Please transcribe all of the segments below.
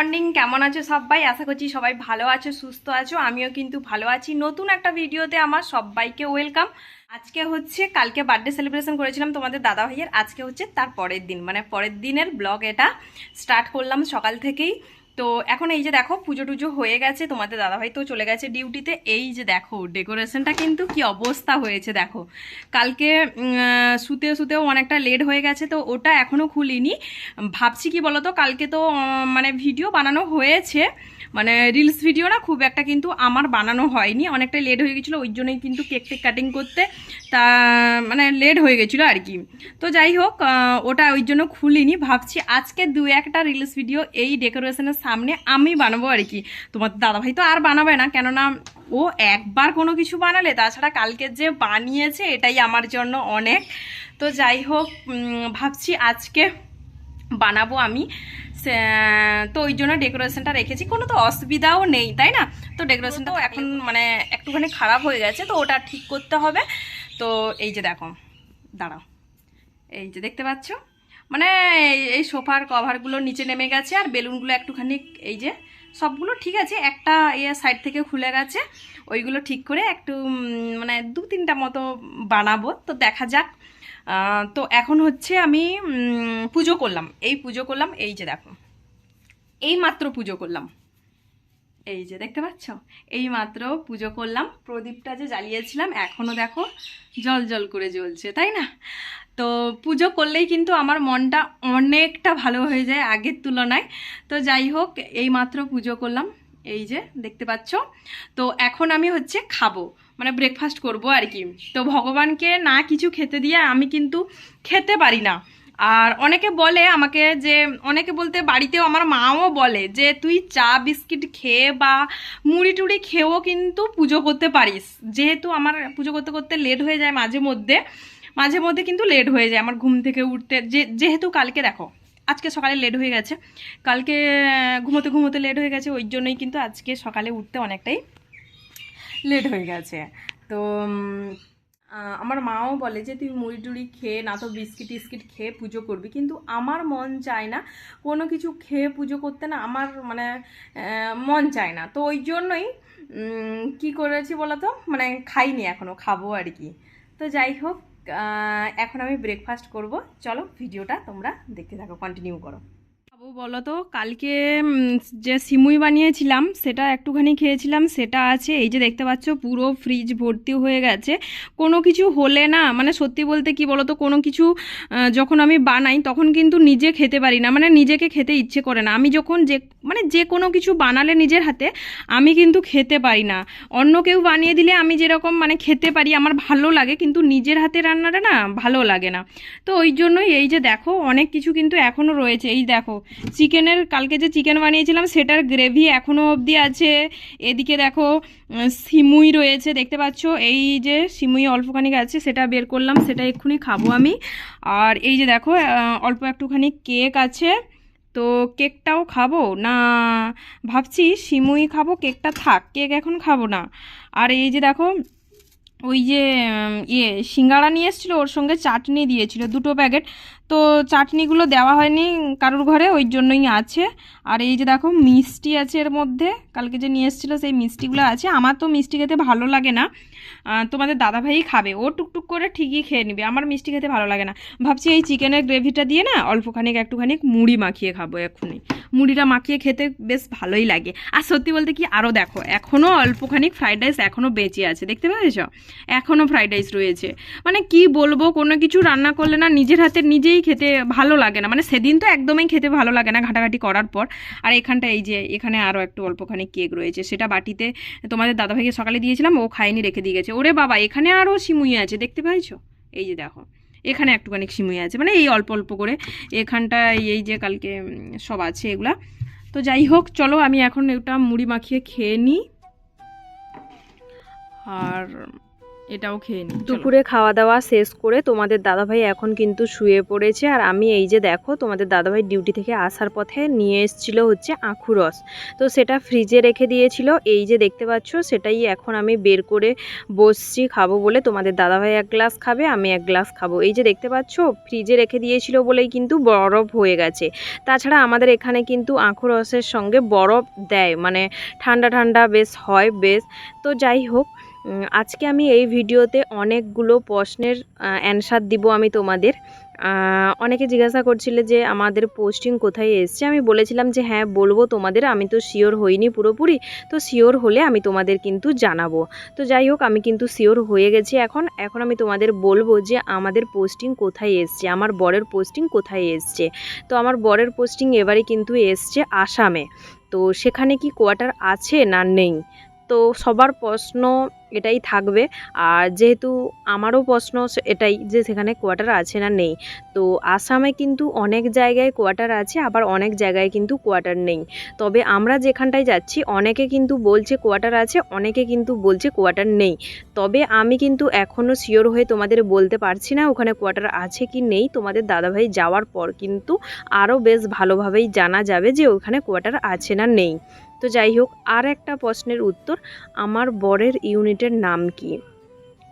Morning, কেমন আছো সবাই? আশা করছি সবাই ভালো আছো, সুস্থ আছো, আমিও কিন্তু ভালো আছি। নতুন একটা ভিডিওতে আমার সবাইকে ওয়েলকাম। আজকে হচ্ছে, কালকে বার্থডে সেলিব্রেশন করেছিলাম তোমাদের দাদা ভাইয়ের আজকে হচ্ছে তার পরের দিন মানে পরের দিনের ব্লগ এটা স্টার্ট করলাম সকাল থেকেই। তো এখন এই যে দেখো, পুজো টুজো হয়ে গেছে, তোমাদের দাদাভাই তো চলে গেছে ডিউটিতে। এই যে দেখো, ডেকোরেশনটা কিন্তু কি অবস্থা হয়েছে দেখো। কালকে শুতে শুতেও অনেকটা লেট হয়ে গেছে, তো ওটা এখনও খুলিনি। ভাবছি কি বলতো, কালকে তো মানে ভিডিও বানানো হয়েছে। মানে রিলস ভিডিও না খুব একটা কিন্তু আমার বানানো হয়নি। অনেকটা লেট হয়ে গেছিল, ওই জন্যই কিন্তু কেক টেক কাটিং করতে তা মানে লেট হয়ে গেছিল আর কি। তো যাই হোক ওটা ওই জন্য খুলিনি, ভাবছি আজকে দু একটা রিলস ভিডিও এই ডেকোরেশনের সামনে আমি বানাবো আর কি। তোমার দাদাভাই তো আর বানাবে না, কেননা ও একবার কোনো কিছু বানালে, তাছাড়া কালকে যে বানিয়েছে এটাই আমার জন্য অনেক। তো যাই হোক ভাবছি আজকে বানাবো আমি। তো ওই জন্য ডেকোরেশনটা রেখেছি। কোনো তো অসুবিধাও নেই, তাই না? তো ডেকোরেশনটাও এখন মানে একটুখানি খারাপ হয়ে গেছে, তো ওটা ঠিক করতে হবে। তো এই যে দেখো, দাঁড়াও। এই যে দেখতে পাচ্ছ? মানে এই- সোফার কভারগুলো নিচে নেমে গেছে, আর বেলুনগুলো একটুখানি, এই যে সবগুলো ঠিক আছে, একটা ইয়ে সাইড থেকে খুলে গেছে। ওইগুলো ঠিক করে একটু মানে দু তিনটা মতো বানাবো। তো দেখা যাক তো এখন হচ্ছে আমি পুজো করলাম। এই পুজো করলাম, এই যে দেখো। এই মাত্র পুজো করলাম। এই যে দেখতে পাচ্ছ? এই মাত্র পুজো করলাম। প্রদীপটা যে জ্বালিয়েছিলাম এখনও দেখো জল জল করে জ্বলছে, তাই না? তো পুজো করলেই কিন্তু আমার মনটা অনেকটা ভালো হয়ে যায় আগের তুলনায়। তো যাই হোক, এই মাত্র পুজো করলাম। এই যে দেখতে পাচ্ছ? তো এখন আমি হচ্ছে খাব। মানে ব্রেকফাস্ট করব আর কি। তো ভগবানকে না কিছু খেতে দিয়ে আমি কিন্তু খেতে পারি না। আর অনেকে বলে আমাকে যে, অনেকে বলতে বাড়িতেও আমার মাও বলে যে, তুই চা, বিস্কিট খেয়ে বা মুড়ি টুড়ি খেয়েও কিন্তু পুজো করতে পারিস। যেহেতু আমার পুজো করতে করতে লেট হয়ে যায় মাঝে মধ্যে মাঝে মধ্যে কিন্তু লেট হয়ে যায় আমার ঘুম থেকে উঠতে। যে, যেহেতু কালকে দেখো, আজকে সকালে লেট হয়ে গেছে, কালকে, ঘুমোতে ঘুমোতে লেট হয়ে গেছে, ওই জন্যই কিন্তু আজকে সকালে উঠতে অনেকটাই লেট হয়ে গেছে। তো আমার মাও বলে যে, তুই মুড়ি টুড়ি খেয়ে না তো বিস্কিট টিস্কিট খেয়ে পুজো করবি। কিন্তু আমার মন চায় না কোনো কিছু খেয়ে পুজো করতে না, আমার মানে মন চায় না। তো ওই জন্যই কি করেছি বলো তো মানে খাইনি এখনও খাব আর কি। তো যাই হোক এখন আমি ব্রেকফাস্ট করব। চলো ভিডিওটা তোমরা দেখতে থাকো কন্টিনিউ করো। বলো তো কালকে যে সিমুই বানিয়েছিলাম, সেটা একটুখানি খেয়েছিলাম, সেটা আছে, এই যে দেখতে পাচ্ছ, পুরো ফ্রিজ ভর্তি হয়ে গেছে। কোনো কিছু হলে না মানে সত্যি বলতে কি বলো তো কোনো কিছু যখন আমি বানাই, তখন কিন্তু নিজে খেতে পারি না মানে নিজেকে খেতে ইচ্ছে করে না। আমি যখন যে মানে যে কোনো কিছু বানালে নিজের হাতে, আমি কিন্তু খেতে পারি না। অন্য কেউ বানিয়ে দিলে আমি যেরকম মানে খেতে পারি, আমার ভালো লাগে, কিন্তু নিজের হাতে রান্নাটা না, ভালো লাগে না। তো ওই জন্যই এই যে দেখো, অনেক কিছু কিন্তু এখনও রয়েছে। এই দেখো চিকেনের, কালকে যে চিকেন বানিয়েছিলাম, সেটার গ্রেভি এখনও অবধি আছে। এদিকে দেখো সিমুই রয়েছে, দেখতে পাচ্ছ? এই যে সিমুই অল্পখানি আছে, সেটা বের করলাম, সেটা এক্ষুনি খাব আমি। আর এই যে দেখো অল্প একটুখানি কেক আছে। তো কেকটাও খাব? না, ভাবছি সিমুই খাব, কেকটা থাক, কেক এখন খাব না। আর এই যে দেখো ওই যে ইয়ে সিঙ্গাড়া নিয়ে এসেছিল, ওর সঙ্গে চাটনি দিয়েছিল, দুটো প্যাকেট। তো চাটনিগুলো দেওয়া হয়নি কারোর ঘরে, ওই জন্যই আছে। আর এই যে দেখো, মিষ্টি আছে এর মধ্যে। কালকে যে নিয়ে এসেছিল সেই মিষ্টিগুলো আছে, আমার তো মিষ্টি খেতে ভালো লাগে না। তোমাদের দাদাভাই খাবে, ও টুকটুক করে ঠিকই খেয়ে নেবে, আমার মিষ্টি খেতে ভালো লাগে না। ভাবছি এই চিকেনের গ্রেভিটা দিয়ে না অল্পখানিক একটুখানি মুড়ি মাখিয়ে খাব এক্ষুনি। মুড়িটা মাখিয়ে খেতে বেশ ভালোই লাগে। আর সত্যি বলতে কি আরও দেখো এখনও অল্পখানিক ফ্রাইড রাইস এখনও বেঁচে আছে, দেখতে পেয়েছ? এখনও ফ্রাইড রাইস রয়েছে। মানে কি বলব, কোনো কিছু রান্না করলে না নিজের হাতে নিজেই খেতে ভালো লাগে না। মানে সেদিন তো একদমই খেতে ভালো লাগে না, ঘাটাঘাটি করার পর। আর এখানটা এই যে, এখানে আরও একটু অল্পখানি কেক রয়েছে, সেটা বাটিতে তোমাদের দাদাভাইকে সকালে দিয়েছিলাম, ও খায়নি, রেখে দিয়ে গেছে। ওরে বাবা, এখানে আরও সিমুই আছে, দেখতে পাইছো? এই যে দেখো, এখানে একটুখানি সিমুই আছে মানে এই অল্প অল্প করে এখানটায় এই যে কালকে সব আছে এগুলা। তো যাই হোক, চলো আমি এখন এটা মুড়ি মাখিয়ে খেয়ে নিই। আর এটাও খেয়ে নিই দুপুরে খাওয়া দাওয়া শেষ করে তোমাদের দাদাভাই এখন কিন্তু শুয়ে পড়েছে। আর আমি এই যে দেখো, তোমাদের দাদাভাই ডিউটি থেকে আসার পথে নিয়ে এসেছিল হচ্ছে আখু রস। তো সেটা ফ্রিজে রেখে দিয়েছিল। এই যে দেখতে পাচ্ছ, সেটাই এখন আমি বের করে বসছি, খাব বলে। তোমাদের দাদাভাই এক গ্লাস খাবে, আমি এক গ্লাস খাব। এই যে দেখতে পাচ্ছ, ফ্রিজে রেখে দিয়েছিল বলেই কিন্তু বরফ হয়ে গেছে। তাছাড়া আমাদের এখানে কিন্তু আখু রসের সঙ্গে বরফ দেয় মানে ঠান্ডা ঠান্ডা বেশ হয়, বেশ। তো যাই হোক আজকে আমি এই ভিডিওতে অনেকগুলো প্রশ্নের অ্যান্সার দিব আমি তোমাদের। অনেকে জিজ্ঞাসা করছিলে যে আমাদের পোস্টিং কোথায় এসছে? আমি বলেছিলাম যে হ্যাঁ বলব তোমাদের। আমি তো শিওর হইনি পুরোপুরি। তো শিওর হলে আমি তোমাদের কিন্তু জানাব। তো যাই হোক, আমি কিন্তু শিওর হয়ে গেছি এখন। এখন আমি তোমাদের বলব যে আমাদের পোস্টিং কোথায় এসছে? আমার বরের পোস্টিং কোথায় এসছে? তো আমার বরের পোস্টিং এবারে কিন্তু এসছে আসামে। তো সেখানে কি কোয়ার্টার আছে না নেই? তো সবার প্রশ্ন এটাই থাকবে। আর যেহেতু আমারও প্রশ্ন এটাই যে সেখানে কোয়ার্টার আছে না নেই। তো আসামে কিন্তু অনেক জায়গায় কোয়ার্টার আছে, আবার অনেক জায়গায় কিন্তু কোয়ার্টার নেই। তবে আমরা যেখানটায় যাচ্ছি, অনেকে কিন্তু বলছে কোয়ার্টার আছে, অনেকে কিন্তু বলছে কোয়ার্টার নেই। তবে আমি কিন্তু এখনও শিওর হয়ে তোমাদের বলতে পারছি না ওখানে কোয়ার্টার আছে কি নেই। তোমাদের দাদাভাই যাওয়ার পর কিন্তু আরও বেশ ভালোভাবেই জানা যাবে যে ওখানে কোয়ার্টার আছে না নেই। তো যাই হোক, আর একটা প্রশ্নের উত্তর, আমার বরের ইউনিটের নাম কি?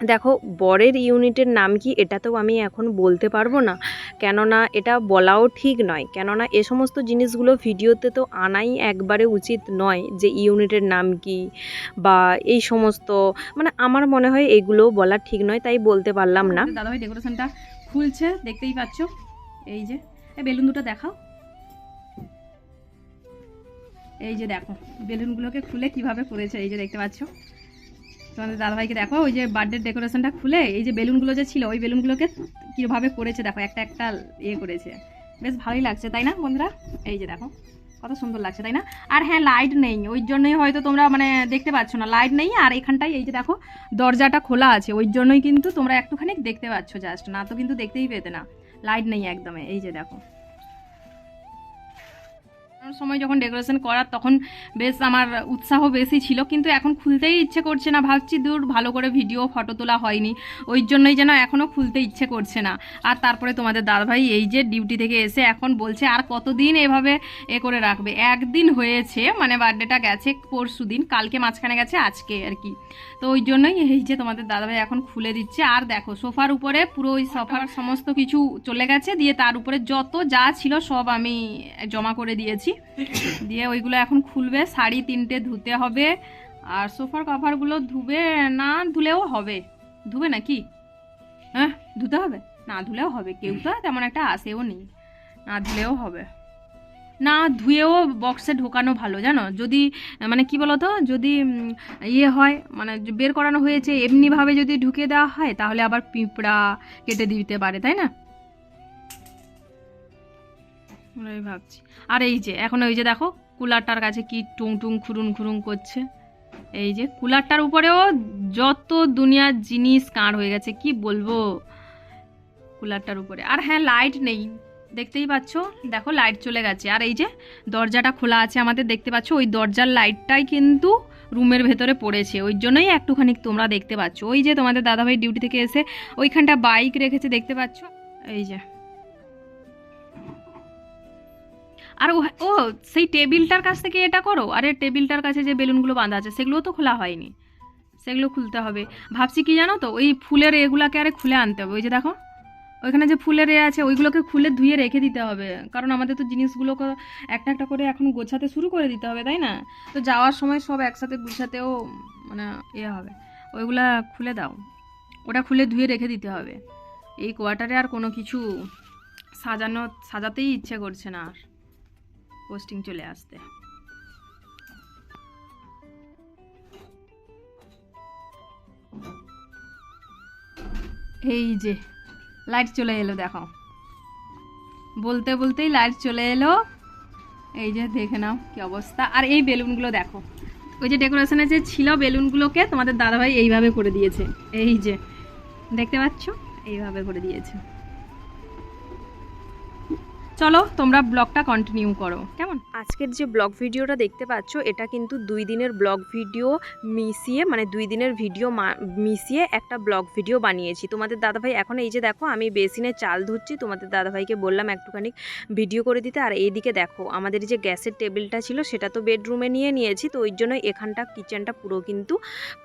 দেখো, বরের ইউনিটের নাম কি এটা তো আমি এখন বলতে পারব না, কেননা এটা বলাও ঠিক নয়, কেননা এ সমস্ত জিনিসগুলো ভিডিওতে তো আনাই একবারে উচিত নয় যে ইউনিটের নাম কি, বা এই সমস্ত মানে আমার মনে হয় এগুলো বলা ঠিক নয়, তাই বলতে পারলাম না। দাদাভাই ডেকোরেশনটা খুলছে, দেখতেই পাচ্ছ, এই যে বেলুন দুটো দেখাও। এই যে দেখো, বেলুনগুলোকে খুলে কীভাবে করেছে এই যে দেখতে পাচ্ছ? তোমাদের দাদাভাইকে দেখো, ওই যে বার্থডে ডেকোরেশনটা খুলে এই যে বেলুনগুলো যে ছিল, ওই বেলুনগুলোকে কীভাবে করেছে দেখো, একটা একটা ইয়ে করেছে। বেশ ভালোই লাগছে, তাই না বন্ধুরা? এই যে দেখো, কত সুন্দর লাগছে, তাই না? আর হ্যাঁ লাইট নেই, ওই জন্যই হয়তো তোমরা মানে দেখতে পাচ্ছ না লাইট নেই, আর এখানটায় এই যে দেখো, দরজাটা খোলা আছে, ওই জন্যই কিন্তু তোমরা একটুখানি দেখতে পাচ্ছ জাস্ট না তো কিন্তু দেখতেই পেতে না লাইট নেই একদমে, এই যে দেখো। সময় যখন ডেকোরেশন করার, তখন বেশ আমার উৎসাহ বেশি ছিল। কিন্তু এখন খুলতেই ইচ্ছে করছে না। ভাবছি, দূর, ভালো করে ভিডিও ফটো তোলা হয়নি। ওই জন্যই যেন এখনও খুলতে ইচ্ছে করছে না। আর তারপরে তোমাদের দাদাভাই এই যে ডিউটি থেকে এসে এখন বলছে, আর কতদিন এভাবে এ করে রাখবে? একদিন হয়েছে মানে বার্থডেটা গেছে পরশু দিন, কালকে মাঝখানে গেছে আজকে আর কি। তো ওই জন্যই এই যে তোমাদের দাদাভাই এখন খুলে দিচ্ছে। আর দেখো, সোফার উপরে পুরো ওই সোফার সমস্ত কিছু চলে গেছে। দিয়ে তার উপরে যত যা ছিল সব আমি জমা করে দিয়েছি। দিয়ে ওইগুলো এখন খুলবে, শাড়ি তিনটে ধুতে হবে। আর সোফার কভারগুলো ধুবে না, ধুলেও হবে। ধুবে নাকি? হ্যাঁ ধুতে হবে? না ধুলেও হবে, কেউ তো তেমন একটা আসেও নেই। না ধুলেও হবে। না ধুয়েও বক্সে ঢোকানো ভালো, জানো? যদি মানে কি বলতো? যদি ইয়ে হয় মানে বের করানো হয়েছে, এমনিভাবে যদি ঢুকে দেওয়া হয়, তাহলে আবার পিঁপড়া কেটে দিতে পারে, তাই না? ওটাই ভাবছি। আর এই যে, এখন ওই যে দেখো, কুলারটার কাছে কি টুং টুং খুরুন খুরুন করছে। এই যে, কুলারটার উপরেও যত দুনিয়ার জিনিস কাঁড় হয়ে গেছে, কি বলব? কুলারটার উপরে। আর হ্যাঁ লাইট নেই। দেখতেই পাচ্ছ? দেখো লাইট চলে গেছে। আর এই যে, দরজাটা খোলা আছে আমাদের, দেখতে পাচ্ছ? ওই দরজার লাইটটাই কিন্তু রুমের ভেতরে পড়েছে। ওই জন্যই একটুখানি তোমরা দেখতে পাচ্ছ। ওই যে তোমাদের দাদাভাই ডিউটি থেকে এসে ওইখানটা বাইক রেখেছে, দেখতে পাচ্ছ? এই যে। আর ও সেই টেবিলটার কাছ থেকে এটা করো? আরে, টেবিলটার কাছে যে বেলুনগুলো বাঁধা আছে, সেগুলোও তো খোলা হয়নি। সেগুলো খুলতে হবে। ভাবছি কি জানো তো, ওই ফুলের এগুলাকে আরে খুলে আনতে হবে। ওই যে দেখো, ওইখানে যে ফুলের এ আছে, ওইগুলোকে খুলে ধুয়ে রেখে দিতে হবে। কারণ আমাদের তো জিনিসগুলোকে একটা একটা করে এখন গোছাতে শুরু করে দিতে হবে, তাই না? তো যাওয়ার সময় সব একসাথে গুছাতেও মানে এ হবে। ওইগুলা খুলে দাও। ওটা খুলে ধুয়ে রেখে দিতে হবে। এই কোয়ার্টারে আর কোনো কিছু সাজানো, সাজাতেই ইচ্ছে করছে না আর। পোস্টিং চলে আসতে। এই যে লাইট চলে এলো, দেখো। বলতে বলতেই লাইট চলে এলো। এই যে, দেখে নাও কি অবস্থা। আর এই বেলুনগুলো দেখো। ওই যে ডেকোরেশনে যে ছিল বেলুনগুলোকে তোমাদের দাদাভাই এইভাবে করে দিয়েছে। এই যে, দেখতে পাচ্ছ? এইভাবে করে দিয়েছে। চলো, তোমরা ব্লগটা কন্টিনিউ করো। কেমন? আজকের যে ব্লগ ভিডিওটা দেখতে পাচ্ছ, এটা কিন্তু দুই দিনের ব্লগ ভিডিও মিশিয়ে মানে দুই দিনের ভিডিও মিশিয়ে একটা ব্লগ ভিডিও বানিয়েছি। তোমাদের দাদাভাই এখন এই যে দেখো, আমি বেসিনে চাল ধুচ্ছি, তোমাদের দাদাভাইকে বললাম একটুখানি ভিডিও করে দিতে। আর এইদিকে দেখো, আমাদের যে গ্যাসের টেবিলটা ছিল, সেটা তো বেডরুমে নিয়ে নিয়েছি, তো ওই জন্য এখানটা কিচেনটা পুরো কিন্তু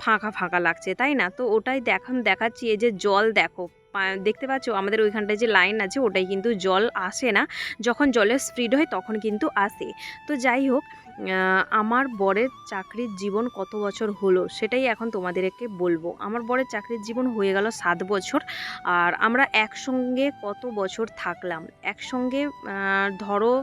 ফাঁকা ফাঁকা লাগছে, তাই না? তো ওটাই দেখান, দেখাচ্ছি, এই যে জল দেখো। দেখতে পাচ্ছ, আমাদের ওইখানটায় যে লাইন আছে ওটাই কিন্তু জল আসে না। যখন জলের স্পিড হয়, তখন কিন্তু আসে। তো যাই হোক আমার বরের চাকরির জীবন কত বছর হলো সেটাই এখন তোমাদেরকে বলব। আমার বরের চাকরির জীবন হয়ে গেল সাত বছর আর আমরা একসঙ্গে কত বছর থাকলাম? একসঙ্গে ধরো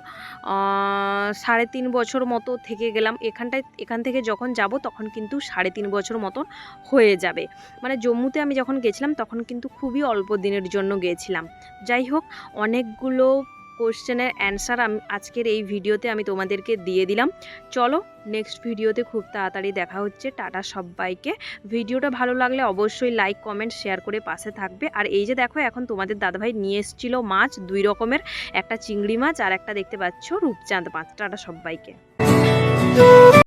সাড়ে তিন বছর মতো থেকে গেলাম। এখানটায়, এখান থেকে যখন যাব তখন কিন্তু সাড়ে তিন বছর মতন হয়ে যাবে। মানে জম্মুতে আমি যখন গেছিলাম তখন কিন্তু খুবই অল্প দিনের জন্য গেছিলাম। যাই হোক, অনেকগুলো কোশ্চেনের অ্যান্সার আজকের এই ভিডিওতে আমি তোমাদেরকে দিয়ে দিলাম। চলো নেক্সট ভিডিওতে খুব তাড়াতাড়ি দেখা হচ্ছে। টাটা সবাইকে। ভিডিওটা ভালো লাগলে অবশ্যই লাইক, কমেন্ট, শেয়ার করে পাশে থাকবে। আর এই যে দেখো, এখন তোমাদের দাদাভাই নিয়ে এসেছিল মাছ, দুই রকমের, একটা চিংড়ি মাছ আর একটা দেখতে পাচ্ছ রূপচাঁদ মাছ। টাটা সবাইকে।